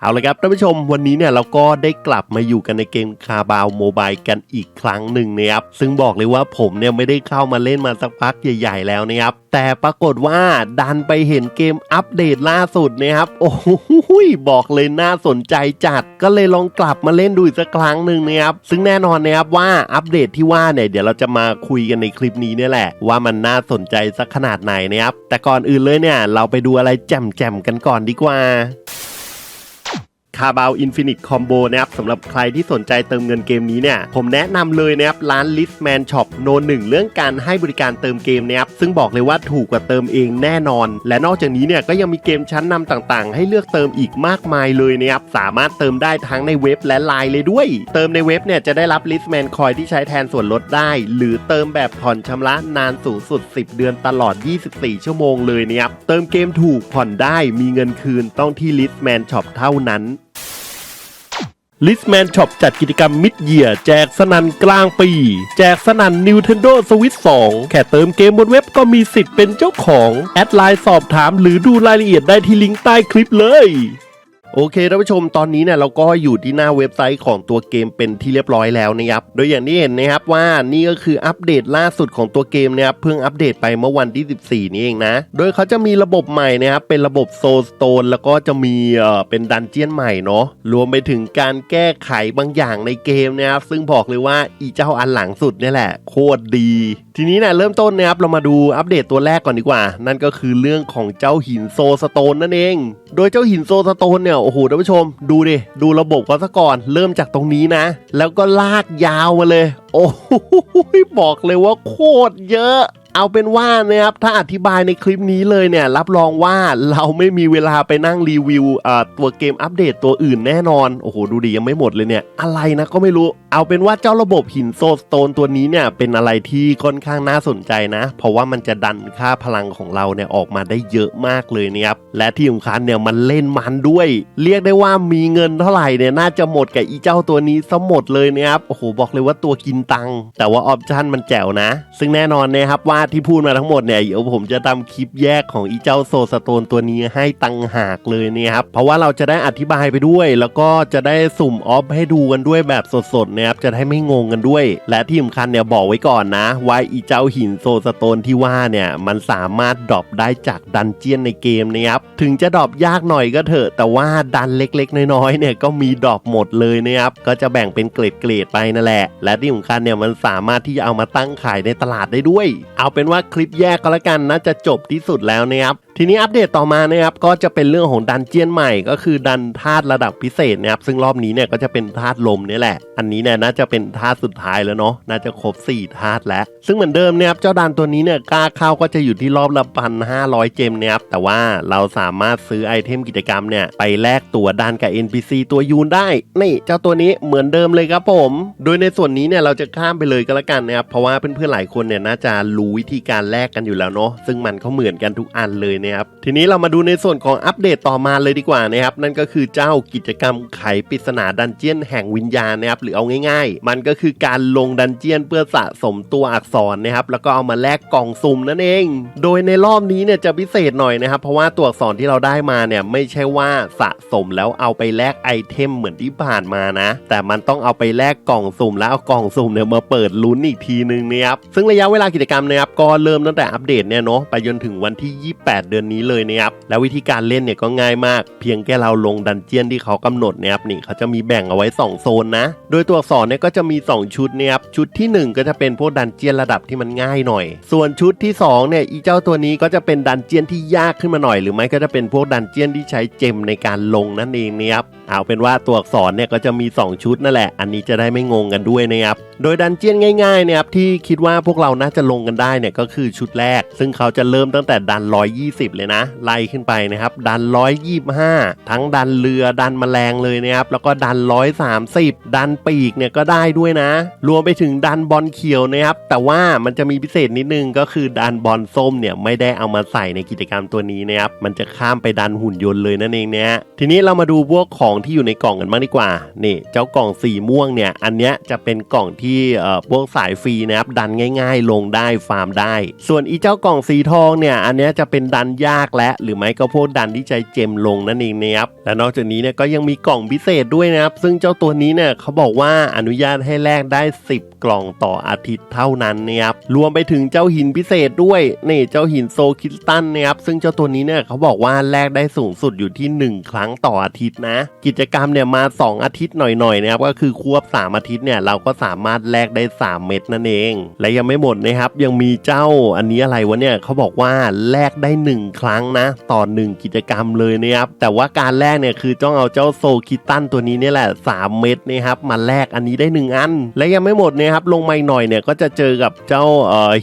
เอาละครับท่านผู้ชมวันนี้เนี่ยเราก็ได้กลับมาอยู่กันในเกมคาบาวโมบายกันอีกครั้งหนึ่งนะครับซึ่งบอกเลยว่าผมเนี่ยไม่ได้เข้ามาเล่นมาสักพักใหญ่ๆแล้วนะครับแต่ปรากฏว่าดันไปเห็นเกมอัปเดตล่าสุดนะครับโอ้โหบอกเลยน่าสนใจจัด ก็เลยลองกลับมาเล่นดูอีกสักครั้งหนึ่งนะครับซึ่งแน่นอนนะครับว่าอัปเดตที่ว่าเนี่ยเดี๋ยวเราจะมาคุยกันในคลิปนี้เนี่ยแหละว่ามันน่าสนใจสักขนาดไหนนะครับแต่ก่อนอื่นเลยเนี่ยเราไปดูอะไรแจ่มๆกันก่อนดีกว่า คาบาวอินฟินิตคอมโบนะครับสำหรับใครที่สนใจเติมเงินเกมนี้เนี่ย ผมแนะนำเลยนะครับ ร้าน Listman Shop โนหนึ่งเรื่องการให้บริการเติมเกมนะครับ ซึ่งบอกเลยว่าถูกกว่าเติมเองแน่นอน และนอกจากนี้เนี่ยก็ยังมีเกมชั้นนำต่างๆ ให้เลือกเติมอีกมากมายเลยนะครับ สามารถเติมได้ทั้งในเว็บและไลน์เลยด้วย เติมในเว็บเนี่ยจะได้รับ Listman Coin ที่ใช้แทนส่วนลดได้ หรือเติมแบบผ่อนชำระนานสูงสุด 10 เดือนตลอด 24 ชั่วโมงเลยนะครับเติมเกมถูกผ่อนได้มีเงินคืนต้องที่ Listman Shop เท่านั้น ลิสแมนช็อปจัดกิจกรรมมิดเยียแจกสนันกลางปี แจกสนัน Nintendo Switch 2 แค่เติมเกมบนเว็บก็มีสิทธิ์เป็นเจ้าของ แอดไลน์สอบถามหรือดูรายละเอียดได้ที่ลิงก์ใต้คลิปเลย โอเคท่านผู้ชมตอนนี้เนี่ยเราก็อยู่ที่หน้าเว็บไซต์ของตัวเกมเป็นที่เรียบร้อยแล้วนะครับ โดยอย่างที่เห็นนะครับว่านี่ก็คืออัปเดตล่าสุดของตัวเกมนะครับเพิ่งอัปเดตไปเมื่อวันที่ 14 นี้เองนะ โดยเขาจะมีระบบใหม่นะครับเป็นระบบโซสโตนแล้วก็จะมีเอ่อเป็นดันเจียนใหม่เนาะรวมไปถึงการแก้ไขบางอย่างในเกมนะครับซึ่งบอกเลยว่าอีเจ้าอันหลังสุดนี่แหละ โคตรดี ทีนี้เนี่ยเริ่มต้นนะครับเรามาดูอัปเดตตัวแรกก่อนดีกว่า นั่นก็คือเรื่องของเจ้าหินโซสโตนนั่นเอง โดยเจ้าหินโซสโตนเนี่ยโอ้โหท่านผู้ชม ดูดิ ดูระบบเขาซะก่อน เริ่มจากตรงนี้นะ แล้วก็ลากยาวมาเลย โอ้โหบอกเลยว่าโคตรเยอะเอาเป็นว่านะครับถ้าอธิบายในคลิปนี้เลยเนี่ย รับรองว่าเราไม่มีเวลาไปนั่งรีวิวตัวเกมอัปเดตตัวอื่นแน่นอน โอ้โห ดูดิยังไม่หมดเลยเนี่ย อะไรนะก็ไม่รู้ เอาเป็นว่าเจ้าระบบหินโซสโตนตัวนี้เนี่ย เป็นอะไรที่ค่อนข้างน่าสนใจนะ เพราะว่ามันจะดันค่าพลังของเราเนี่ย ออกมาได้เยอะมากเลยนะครับ และที่สำคัญเนี่ยมันเล่นมันด้วย เรียกได้ว่ามีเงินเท่าไหร่เนี่ยน่าจะหมดกับอีเจ้าตัวนี้ซะหมดเลยนะครับโอ้โหบอกเลยว่าตัวกินตังค์แต่ว่าออปชั่นมันแจ๋วนะ ซึ่งแน่นอนนะครับว่าที่พูดมาทั้งหมดเนี่ยเดี๋ยวผมจะทำคลิปแยกของอีเจ้าโซสโตนตัวนี้ให้ตังหากเลยเนี่ยครับ เพราะว่าเราจะได้อธิบายไปด้วย แล้วก็จะได้สุ่มออฟให้ดูกันด้วยแบบสดๆนะครับจะได้ไม่งงกันด้วย และที่สำคัญเนี่ยบอกไว้ก่อนนะว่าอีเจ้าหินโซสโตนที่ว่าเนี่ยมันสามารถดรอปได้จากดันเจียนในเกมนะครับถึงจะดรอปยากหน่อยก็เถอะ แต่ว่าดันเล็กๆ น้อยๆเนี่ยก็มีดรอปหมดเลยนะครับก็จะแบ่งเป็นเกรดๆไปนั่นแหละ และที่สำคัญเนี่ยมันสามารถที่จะเอามาตั้งขายในตลาดได้ด้วย เอาเป็นว่าคลิปแยกก็แล้วกันน่าจะจบที่สุดแล้วนะครับ ทีนี้อัปเดตต่อมานะครับก็จะเป็นเรื่องของดันเจียนใหม่ ก็คือดันธาตุระดับพิเศษนะครับซึ่งรอบนี้เนี่ยก็จะเป็นธาตุลมนี่แหละ อันนี้เนี่ยน่าจะเป็นธาตุสุดท้ายแล้วเนาะน่าจะครบ4ธาตุแล้ว ซึ่งเหมือนเดิมเนี่ยครับเจ้าดันตัวนี้เนี่ยกล้าเข้าก็จะอยู่ที่รอบละพันห้าร้อยเจมนี่ยครับแต่ว่าเราสามารถซื้อไอเทมกิจกรรมเนี่ยไปแลกตัวดันกับ NPC ตัวยูนได้นี่เจ้าตัวนี้เหมือนเดิมเลยครับผม โดยในส่วนนี้เนี่ยเราจะข้ามไปเลยก็แล้วกันนะครับเพราะว่าเพื่อนๆหลายคนเนี่ยน่าจะรู้วิธีการแลกกันอยู่แล้วเนาะซึ่งมันเขาเหมือนกันทุกอันเลยนะครับทีนี้เรามาดูในส่วนของอัปเดตต่อมาเลยดีกว่านะครับนั่นก็คือเจ้ากิจกรรมไขปริศนาดันเจียนแห่งวิญญาณนะครับหรือเอาง่ายๆ มันก็คือการลงดันเจียนเพื่อสะสมตัวอักษรนะครับแล้วก็เอามาแลกกล่องสุ่มนั่นเอง โดยในรอบนี้เนี่ยจะพิเศษหน่อยนะครับเพราะว่าตัวอักษรที่เราได้มาเนี่ยไม่ใช่ว่าสะสมแล้วเอาไปแลกไอเทมเหมือนที่ผ่านมานะ แต่มันต้องเอาไปแลกกล่องสุ่มแล้วเอากล่องสุ่มเนี่ยมาเปิดลุ้นอีกทีนึงนะครับซึ่งระยะเวลากิจกรรมนะครับก็เริ่มตั้งแต่อัปเดตเนี่ยเนาะไปจนถึงวันที่ 28เดือนนี้เลยนะครับแล้ววิธีการเล่นเนี่ยก็ง่ายมาก เพียงแค่เราลงดันเจียนที่เขากำหนดนะครับนี่เขาจะมีแบ่งเอาไว้ 2 โซนนะ โดยตัวอักษรเนี่ยก็จะมี 2 ชุดเนี่ยครับชุดทีหนึ่1 ก็จะเป็นพวกดันเจียนระดับที่มันง่ายหน่อย ส่วนชุดที่2เนี่ยอีเจ้าตัวนี้ก็จะเป็นดันเจียนที่ยากขึ้นมาหน่อย หรือไม่ก็จะเป็นพวกดันเจียนที่ใช้เจมในการลงนั่นเองนะครับเอาเป็นว่าตัวอักษรเนี่ยก็จะมี 2 ชุดนั่นแหละ อันนี้จะได้ไม่งงกันด้วยนะครับ โดยดันเจียนง่ายๆเนี่ยครับที่คิดว่าพวกเราน่าจะลงกันได้เนี่ยก็คือชุดแรก ซึ่งเขาจะเริ่มตั้งแต่ดัน 120 เลยนะ ไล่ขึ้นไปนะครับ ดัน 125 ทั้งดันเรือดันแมลงเลยนะครับ แล้วก็ดัน 130 ดันปีกเนี่ยก็ได้ด้วยนะ รวมไปถึงดันบอลเขียวนะครับ แต่ว่ามันจะมีพิเศษนิดนึงก็คือดันบอลส้มเนี่ยไม่ได้เอามาใส่ในกิจกรรมตัวนี้นะครับ มันจะข้ามไปดันหุ่นยนต์เลยนั่นเองเนี่ยทีนี้เรามาดูพวกของของที่อยู่ในกล่องกันบ้างดีกว่า นี่เจ้ากล่องสีม่วงเนี่ย อันเนี้ยจะเป็นกล่องที่เอ่อพวกสายฟรีนะครับดันง่าย ๆ ลงได้ฟาร์มได้ ส่วนอีเจ้ากล่องสีทองเนี่ย อันเนี้ยจะเป็นดันยากและ หรือไม่ก็พวกดันที่ใจเจมลงนั่นเองนะครับ และนอกจากนี้เนี่ยก็ยังมีกล่องพิเศษด้วยนะครับ ซึ่งเจ้าตัวนี้เนี่ยเขาบอกว่าอนุญาตให้แลกได้ 10 กล่องต่ออาทิตย์เท่านั้นนะครับรวมไปถึงเจ้าหินพิเศษด้วยนี่เจ้าหินโซคิสตันนะครับซึ่งเจ้าตัวนี้เนี่ยเขาบอกว่าแลกได้สูงสุดอยู่ที่ 1 ครั้งต่ออาทิตย์นะกิจกรรมเนี่ยมา 2 อาทิตย์หน่อยๆนะครับก็คือควบ 3 อาทิตย์เนี่ยเราก็สามารถแลกได้ 3 เม็ดนั่นเอง และยังไม่หมดนะครับยังมีเจ้าอันนี้อะไรวะเนี่ยเขาบอกว่าแลกได้ 1 ครั้งนะต่อ1กิจกรรมเลยนะครับแต่ว่าการแลกเนี่ยคือต้องเอาเจ้าโซคิตันตัวนี้เนี่ยแหละ 3 เม็ดนะครับมาแลกอันนี้ได้ 1 อัน และยังไม่หมดนะครับลงมาหน่อยเนี่ยก็จะเจอกับเจ้า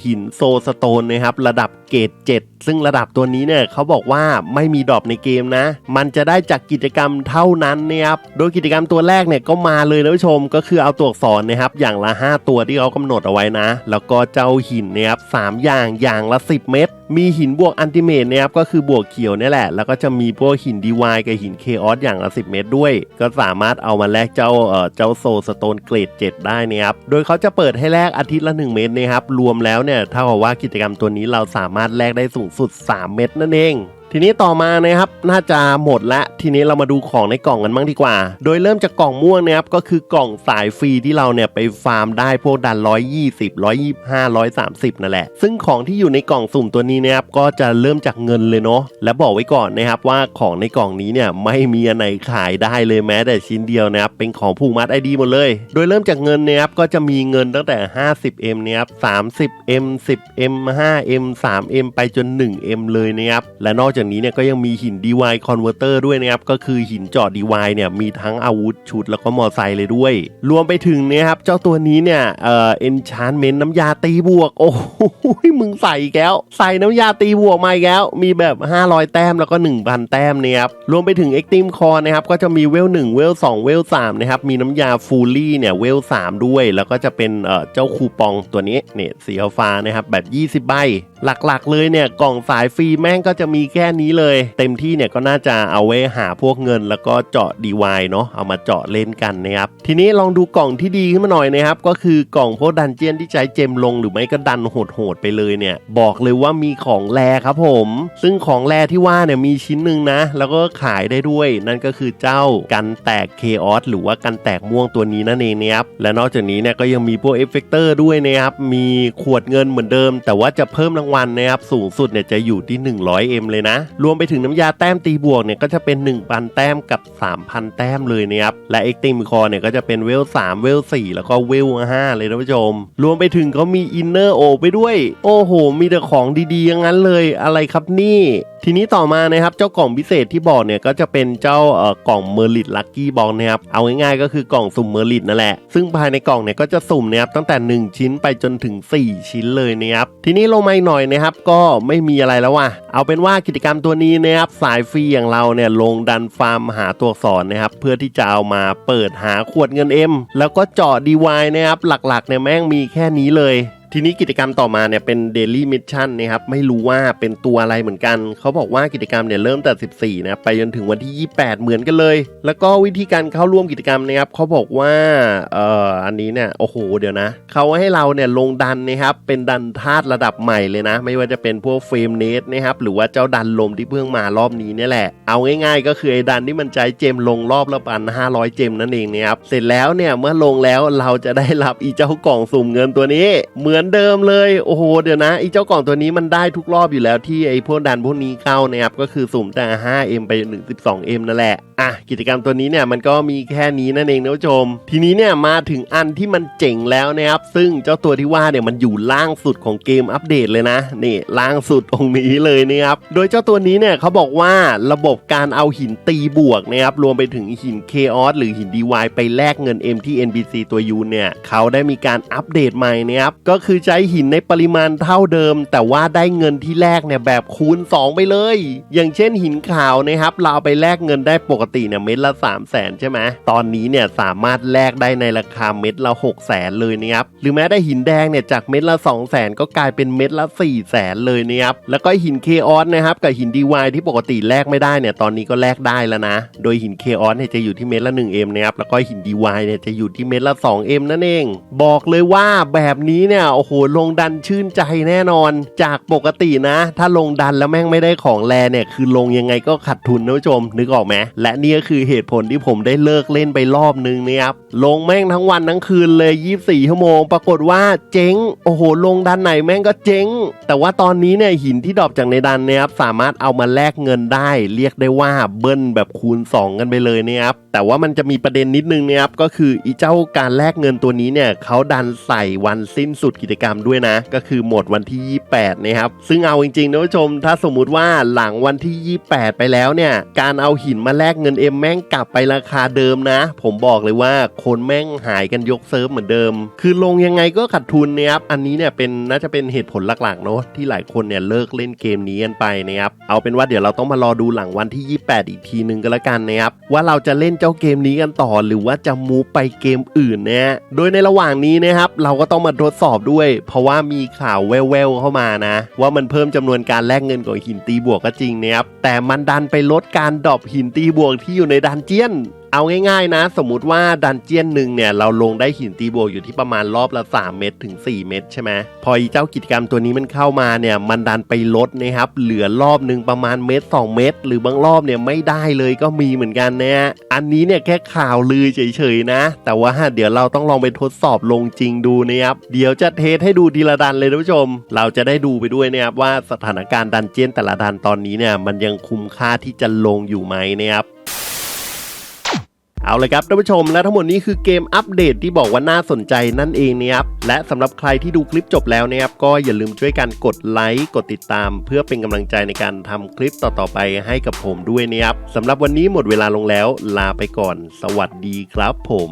หินโซสโตนนะครับระดับ เกรด7 ซึ่งระดับตัวนี้เนี่ยเขาบอกว่าไม่มีดรอปในเกมนะ มันจะได้จากกิจกรรมเท่านั้นนะครับ โดยกิจกรรมตัวแรกเนี่ยก็มาเลยนะผู้ชม ก็คือเอาตัวอักษรนะครับอย่างละ 5 ตัวที่เขากำหนดเอาไว้นะ แล้วก็เจ้าหินนะครับสามอย่างอย่างละ 10 เม็ด มีหินบวกอันติเมตนะครับก็คือบวกเขียวนี่แหละ แล้วก็จะมีพวกหินดีวายกับหินเคออสอย่างละ10 เมตรด้วย ก็สามารถเอามาแลกเจ้าเอ่อเจ้าโซสโตนเกรด 7 ได้นะครับ โดยเขาจะเปิดให้แลกอาทิตย์ละ 1 เม็ดนะครับ รวมแล้วเนี่ยเท่ากับว่ากิจกรรมตัวนี้เราสามารถแลกได้สูงสุด 3 เม็ดนั่นเอง ทีนี้ต่อมานะครับน่าจะหมดละทีนี้เรามาดูของในกล่องกันบ้างดีกว่า โดยเริ่มจากกล่องม่วงนะครับก็คือกล่องสายฟรีที่เราเนี่ยไปฟาร์มได้พวกดัน120 125 130นั่นแหละ ซึ่งของที่อยู่ในกล่องสุ่มตัวนี้นะครับก็จะเริ่มจากเงินเลยเนาะและบอกไว้ก่อนนะครับว่าของในกล่องนี้เนี่ยไม่มีอันไหนขายได้เลยแม้แต่ชิ้นเดียวนะครับเป็นของผูกมัดไอดีหมดเลย โดยเริ่มจากเงินนะครับก็จะมีเงินตั้งแต่ 50M นะครับ 30M 10M 5M 3M ไปจน 1M เลยนะครับและนอกจากนี้เนี่ยก็ยังมีหิน DY Converter ด้วยนะครับ ก็คือหินจาะ DY เนี่ยมีทั้งอาวุธชุดแล้วก็มอไซค์เลยด้วย รวมไปถึงเนี่ยครับ เจ้าตัวนี้เนี่ยเอ่อ enchantment น้ำยาตีบวก โอ้โหมึงใส่อีกแล้ว ใส่น้ำยาตีบวกมาอีกแล้ว มีแบบ 500 แต้มแล้วก็ 1,000 แต้มเนี่ยครับ รวมไปถึง Extreme Core นะครับ ก็จะมีเวล1เวล2เวล3นะครับ มีน้ำยา Fully เนี่ยเวล3ด้วย แล้วก็จะเป็นเอ่อเจ้าคูปองตัวนี้เนี่ยสีฟ้านะครับแบบ 20 ใบ หลักๆ เลยเนี่ยกล่องสายฟรีแม่งก็จะมีแค่นี้เลย เต็มที่เนี่ยก็น่าจะเอาไว้หาพวกเงิน แล้วก็เจาะ DY เนาะเอามาเจาะเล่นกันนะครับทีนี้ลองดูกล่องที่ดีขึ้นมาหน่อยนะครับก็คือกล่องพวกดันเจียนที่ใช้เจมลงหรือไม่ก็ดันโหดๆไปเลยเนี่ยบอกเลยว่ามีของแรครับผม ซึ่งของแรที่ว่าเนี่ยมีชิ้นหนึ่งนะ แล้วก็ขายได้ด้วย นั่นก็คือเจ้ากันแตกเคออสหรือว่ากันแตกม่วงตัวนี้นั่นเองนะครับและนอกจากนี้เนี่ยก็ยังมีพวกเอฟเฟกเตอร์ด้วยนะครับมีขวดเงินเหมือนเดิม แต่ว่าจะเพิ่มรางวัลนะครับสูงสุดเนี่ยจะอยู่ที่ 100M เลยนะ รวมไปถึงน้ำยาแต้มตีบวกเนี่ยก็จะเป็น 1,000 แต้มกับ 3,000 แต้มเลยนะครับ และเอ็กติมคอเนี่ยก็จะเป็นเวล 3 เวล 4 แล้วก็เวล 5 เลยนะผู้ชม รวมไปถึงเขามีอินเนอร์โอไปด้วย โอ้โห มีแต่ของดีๆอย่างนั้นเลยอะไรครับนี่ทีนี้ต่อมานะครับเจ้ากล่องพิเศษที่บอกเนี่ยก็จะเป็นเจ้าเอ่อกล่องเมอร์ลิตลัคกี้บอลนะครับเอาง่ายๆก็คือกล่องสุ่มเมอร์ลิตนั่นแหละซึ่งภายในกล่องเนี่ยก็จะสุ่มนะครับตั้งแต่ 1 ชิ้นไปจนถึง 4 ชิ้นเลยนะครับทีนี้ลงมาหน่อยนะครับก็ไม่มีอะไรแล้วว่ะ เอาเป็นว่ากิจกรรมตัวนี้นะครับสายฟรีอย่างเราเนี่ยลงดันฟาร์มหาตัวอักษรนะครับเพื่อที่จะเอามาเปิดหาขวดเงินเอ็มแล้วก็เจาะดีวายนะครับหลักๆเนี่ยแม่งมีแค่นี้เลย ทีนี้กิจกรรมต่อมาเนี่ยเป็น Daily Mission นะครับไม่รู้ว่าเป็นตัวอะไรเหมือนกัน เขาบอกว่ากิจกรรมเนี่ยเริ่มแต่14นะไปจนถึงวันที่ 28 เหมือนกันเลย แล้วก็วิธีการเข้าร่วมกิจกรรมนะครับเขาบอกว่าเอ่ออันนี้เนี่ยโอ้โหเดี๋ยวนะเขาให้เราเนี่ยลงดันนะครับเป็นดันธาตุระดับใหม่เลยนะ ไม่ว่าจะเป็นพวกเฟรมเนสนะครับหรือว่าเจ้าดันลมที่เพิ่งมารอบนี้เนี่ยแหละ เอาง่ายๆ ก็คือไอ้ดันที่มันใช้เจมลงรอบละปัน500 เจมนั่นเองนะครับเสร็จแล้วเนี่ยเมื่อลงแล้วเราจะได้รับอีเจ้ากล่องสุ่มเงินตัวนี้เหมือนเดิมเลย โอ้โห เดี๋ยวนะไอีเจ้ากล่องตัวนี้มันได้ทุกรอบอยู่แล้วที่ไอ้พวกดันพวกนี้เข้านะครับ ก็คือสุ่มแต่ 5M ไปถึง 12M นั่นแหละ อะ กิจกรรมตัวนี้เนี่ยมันก็มีแค่นี้นั่นเองนะผู้ชม ทีนี้เนี่ยมาถึงอันที่มันเจ๋งแล้วนะครับ ซึ่งเจ้าตัวที่ว่าเนี่ยมันอยู่ล่างสุดของเกมอัปเดตเลยนะ นี่ล่างสุดตรงนี้เลยนะครับ โดยเจ้าตัวนี้เนี่ยเขาบอกว่าระบบการเอาหินตีบวกนะครับ รวมไปถึงหินเคออสหรือหิน DY ไปแลกเงิน M ที่ NPC ตัวยูเนี่ยเขาได้มีการอัปเดตใหม่นะครับ ก็คือคือใช้หินในปริมาณเท่าเดิม แต่ว่าได้เงินที่แรกเนี่ยแบบคูณ 2 ไปเลย อย่างเช่นหินขาวนะครับเราเอาไปแลกเงินได้ปกติเนี่ยเม็ดละ 3 0 0แสนใช่ไหมตอนนี้เนี่ยสามารถแลกได้ในราคาเม็ดละ 6 0แสนเลยนะครับหรือแม้ได้หินแดงเนี่ยจากเม็ดละ 2 0 0แสนก็กลายเป็นเม็ดละ 4 0 0แสนเลยนะครับแล้วก็หินเคออสนะครับกับหินดีวายที่ปกติแลกไม่ได้เนี่ยตอนนี้ก็แลกได้แล้วนะ โดยหินเคออสเนี่ยจะอยู่ที่เม็ดละ 1M นะครับแล้วก็หินดีวายเนี่ยจะอยู่ที่เม็ดละ 2M นั่นเอง บอกเลยว่าแบบนี้เนี่ยโโอ้โหลงดันชื่นใจแน่นอน จากปกตินะ ถ้าลงดันแล้วแม่งไม่ได้ของแรเนี่ยคือลงยังไงก็ขัดทุนนะผู้ชม นึกออกไหมและนี่ก็คือเหตุผลที่ผมได้เลิกเล่นไปรอบนึงนะครับลงแม่งทั้งวันทั้งคืนเลย 24 ชั่วโมง ปรากฏว่าเจ๊งโอ้โห ลงดันไหนแม่งก็เจ๊ง แต่ว่าตอนนี้เนี่ยหินที่ดรอปจากในดันนี่ยครับสามารถเอามาแลกเงินได้ เรียกได้ว่าเบิ้ลแบบคูณ 2 กันไปเลยนะครับแต่ว่ามันจะมีประเด็นนิดนึงนะครับก็คืออีเจ้าการแลกเงินตัวนี้เนี่ยเขาดันใส่วันสิ้นสุดกิจกรรมด้วยนะ ก็คือหมดวันที่ 28 นะครับ ซึ่งเอาจริงๆนะผู้ชม ถ้าสมมุติว่าหลังวันที่ 28 ไปแล้วเนี่ย การเอาหินมาแลกเงินเอ็มแม่งกลับไปราคาเดิมนะ ผมบอกเลยว่าคนแม่งหายกันยกเซิร์ฟเหมือนเดิม คือลงยังไงก็ขาดทุนนะครับอันนี้เนี่ยเป็นน่าจะเป็นเหตุผลหลักๆเนาะที่หลายคนเนี่ยเลิกเล่นเกมนี้กันไปนะครับเอาเป็นว่าเดี๋ยวเราต้องมารอดูหลังวันที่ 28 อีกทีหนึงก็แล้วกันนะครับว่าเราจะเล่นเจ้าเกมนี้กันต่อ หรือว่าจะมูไปเกมอื่นนะฮะโดยในระหว่างนี้นะครับเราก็ต้องมาทดสอบด้วยเพราะว่ามีข่าวแว่วๆเข้ามานะ ว่ามันเพิ่มจำนวนการแลกเงินของหินตีบวกก็จริงนะครับแต่มันดันไปลดการดรอปหินตีบวกที่อยู่ในดันเจียน เอาง่ายๆนะ สมมุติว่าดันเจียนหนึ่งเนี่ยเราลงได้หินตีบวกอยู่ที่ประมาณรอบละ 3 เม็ดถึง 4 เม็ดใช่ไหมพอเจ้ากิจกรรมตัวนี้มันเข้ามาเนี่ยมันดันไปลดนะครับเหลือรอบหนึ่งประมาณเม็ด2 เม็ดหรือบางรอบเนี่ยไม่ได้เลยก็มีเหมือนกันนะฮะอันนี้เนี่ยแค่ข่าวลือเฉยๆนะ แต่ว่าเดี๋ยวเราต้องลองไปทดสอบลงจริงดูนะครับเดี๋ยวจะเทสให้ดูทีละดันเลยท่านผู้ชม เราจะได้ดูไปด้วยนะครับว่าสถานการณ์ดันเจียนแต่ละดันตอนนี้เนี่ยมันยังคุ้มค่าที่จะลงอยู่ไหมนะครับ เอาเลยครับท่านผู้ชมและทั้งหมดนี้คือเกมอัปเดตที่บอกว่าน่าสนใจนั่นเองนะครับและสำหรับใครที่ดูคลิปจบแล้วนะครับก็อย่าลืมช่วยกันกดไลค์กดติดตาม เพื่อเป็นกำลังใจในการทำคลิปต่อๆไปให้กับผมด้วยนะครับสำหรับวันนี้หมดเวลาลงแล้ว ลาไปก่อน สวัสดีครับผม